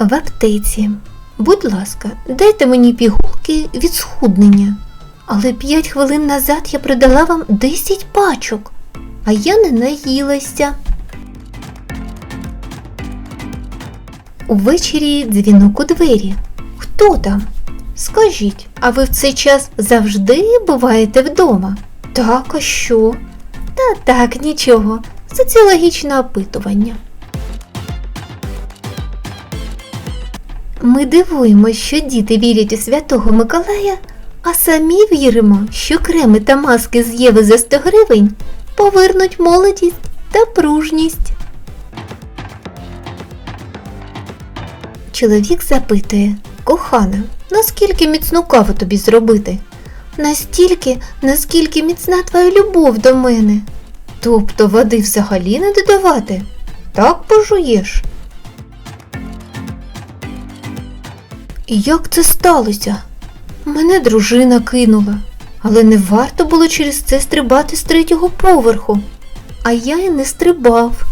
В аптеці. Будь ласка, дайте мені пігулки від схуднення. Але 5 хвилин назад я продала вам 10 пачок, а я не наїлася. Увечері дзвінок у двері. Хто там? Скажіть, а ви в цей час завжди буваєте вдома? Так, а що? Та так, нічого. Соціологічне опитування. Ми дивуємось, що діти вірять у Святого Миколая, а самі віримо, що креми та маски з Єви за 100 гривень повернуть молодість та пружність. Чоловік запитує, кохана, наскільки міцну каву тобі зробити? Настільки, наскільки міцна твоя любов до мене. Тобто води взагалі не додавати? Так пожуєш. Як це сталося? Мене дружина кинула, але не варто було через це стрибати з третього поверху. А я й не стрибав.